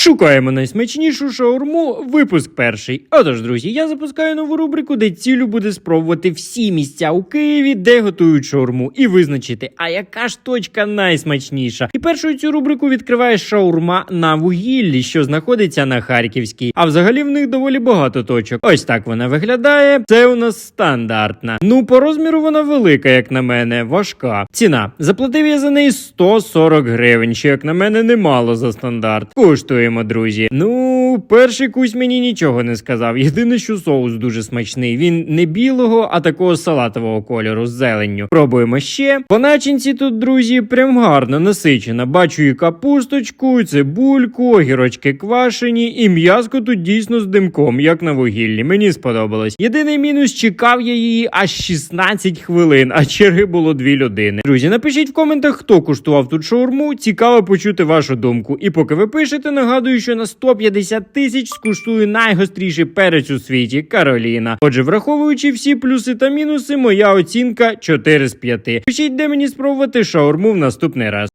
Шукаємо найсмачнішу шаурму. Випуск перший. Отож, друзі, я запускаю нову рубрику, де цілю буде спробувати всі місця у Києві, де готують шаурму, і визначити, а яка ж точка найсмачніша. І першою цю рубрику відкриває шаурма на вугіллі, що знаходиться на Харківській. А взагалі в них доволі багато точок. Ось так вона виглядає. Це у нас стандартна. Ну, по розміру вона велика, як на мене, важка. Ціна. Заплатив я за неї 140 гривень, що як на мене немало за стандарт. Коштуємо, друзі. Ну, перший кусь мені нічого не сказав. Єдине, що соус дуже смачний. Він не білого, а такого салатового кольору з зеленню. Пробуємо ще. По начинці тут, друзі, прям гарно насичена. Бачу і капусточку, і цибульку, огірочки квашені, і м'язко тут дійсно з димком, як на вугіллі. Мені сподобалось. Єдиний мінус чекав я її аж 16 хвилин, а черги було дві людини. Друзі, напишіть в коментах, хто куштував тут шаурму. Цікаво почути вашу думку. І поки ви пишете, нагадую, що на 150 тисяч скуштую найгостріший перець у світі Кароліна. Отже, враховуючи всі плюси та мінуси, моя оцінка 4 з 5. Пишіть, де мені спробувати шаурму в наступний раз.